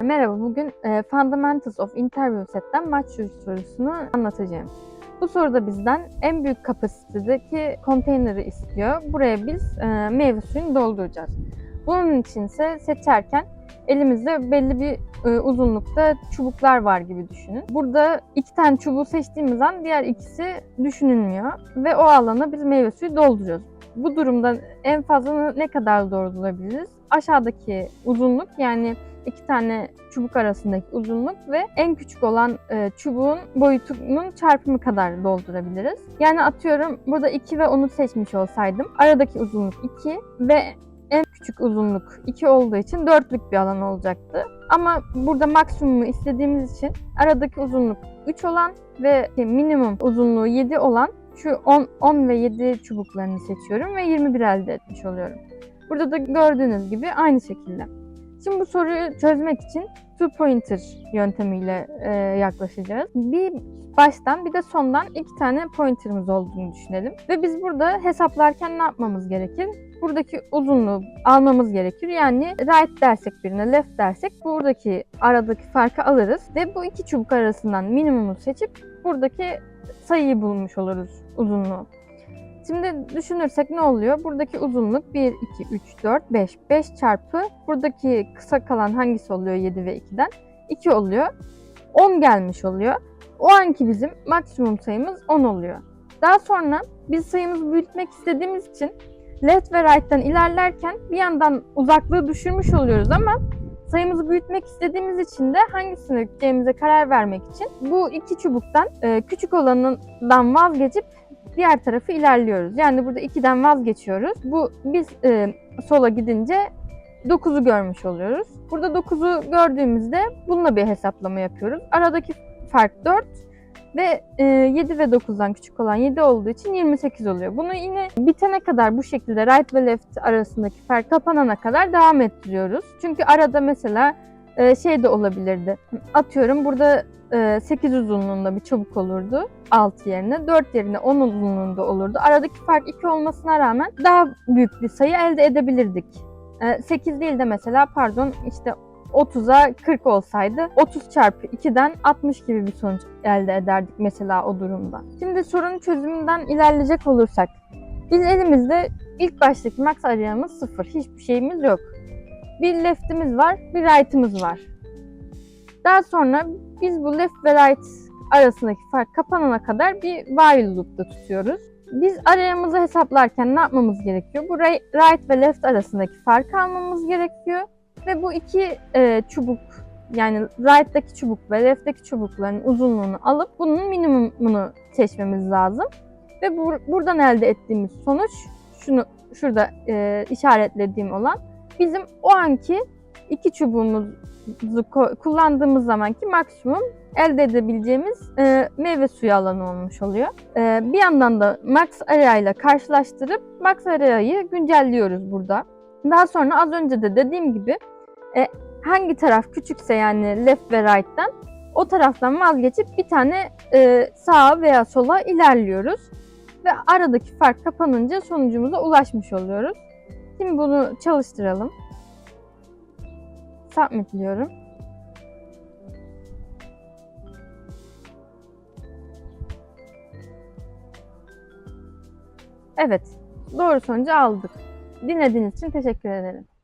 Merhaba, bugün e, Fundamentals of Interview Set'ten maç sorusunu anlatacağım. Bu soruda bizden en büyük kapasitedeki konteyneri istiyor. Buraya biz e, meyve suyunu dolduracağız. Bunun için ise seçerken elimizde belli bir e, uzunlukta çubuklar var gibi düşünün. Burada iki tane çubuğu seçtiğimiz an diğer ikisi düşünülmüyor ve o alana biz meyve suyu dolduruyoruz. Bu durumda en fazla ne kadar doldurabiliriz? Aşağıdaki uzunluk yani iki tane çubuk arasındaki uzunluk ve en küçük olan e, çubuğun boyutunun çarpımı kadar doldurabiliriz. Yani atıyorum burada 2 ve 10'u seçmiş olsaydım aradaki uzunluk 2 ve en küçük uzunluk 2 olduğu için 4'lük bir alan olacaktı. Ama burada maksimumu istediğimiz için aradaki uzunluk 3 olan ve minimum uzunluğu 7 olan şu 10, 10 ve 7 çubuklarını seçiyorum ve 21 elde etmiş oluyorum. Burada da gördüğünüz gibi aynı şekilde. Şimdi bu soruyu çözmek için two pointer yöntemiyle e, yaklaşacağız. Bir baştan bir de sondan iki tane pointerımız olduğunu düşünelim. Ve biz burada hesaplarken ne yapmamız gerekir? Buradaki uzunluğu almamız gerekir. Yani right dersek birine, left dersek buradaki aradaki farkı alırız. Ve bu iki çubuk arasından minimumu seçip buradaki sayıyı bulmuş oluruz uzunluğu. Şimdi düşünürsek ne oluyor? Buradaki uzunluk 1, 2, 3, 4, 5. 5 çarpı buradaki kısa kalan hangisi oluyor 7 ve 2'den? 2 oluyor. 10 gelmiş oluyor. O anki bizim maksimum sayımız 10 oluyor. Daha sonra biz sayımızı büyütmek istediğimiz için left ve right'tan ilerlerken bir yandan uzaklığı düşürmüş oluyoruz ama sayımızı büyütmek istediğimiz için de hangisini gideceğimize karar vermek için bu iki çubuktan e, küçük olanından vazgeçip diğer tarafı ilerliyoruz. Yani burada 2'den vazgeçiyoruz. Bu biz e, sola gidince 9'u görmüş oluyoruz. Burada 9'u gördüğümüzde bununla bir hesaplama yapıyoruz. Aradaki fark 4 ve e, 7 ve 9'dan küçük olan 7 olduğu için 28 oluyor. Bunu yine bitene kadar bu şekilde right ve left arasındaki fark kapanana kadar devam ettiriyoruz. Çünkü arada mesela şey de olabilirdi. Atıyorum burada e, 8 uzunluğunda bir çubuk olurdu 6 yerine. 4 yerine 10 uzunluğunda olurdu. Aradaki fark 2 olmasına rağmen daha büyük bir sayı elde edebilirdik. E, 8 değil de mesela pardon işte 30'a 40 olsaydı 30 çarpı 2'den 60 gibi bir sonuç elde ederdik mesela o durumda. Şimdi sorunun çözümünden ilerleyecek olursak biz elimizde ilk baştaki max arayağımız 0. Hiçbir şeyimiz yok. Bir left'imiz var, bir right'ımız var. Daha sonra biz bu left ve right arasındaki fark kapanana kadar bir while loop'ta tutuyoruz. Biz arayamızı hesaplarken ne yapmamız gerekiyor? Bu right ve left arasındaki farkı almamız gerekiyor. Ve bu iki e, çubuk yani right'taki çubuk ve left'teki çubukların uzunluğunu alıp bunun minimumunu seçmemiz lazım. Ve bu, buradan elde ettiğimiz sonuç şunu şurada e, işaretlediğim olan bizim o anki iki çubuğumuzu kullandığımız zamanki maksimum elde edebileceğimiz e, meyve suyu alanı olmuş oluyor. E, bir yandan da max area ile karşılaştırıp max area'yı güncelliyoruz burada. Daha sonra az önce de dediğim gibi e, hangi taraf küçükse yani left ve right'tan o taraftan vazgeçip bir tane e, sağa veya sola ilerliyoruz. Ve aradaki fark kapanınca sonucumuza ulaşmış oluyoruz. Şimdi bunu çalıştıralım. Submit diyorum. Evet, doğru sonucu aldık. Dinlediğiniz için teşekkür ederim.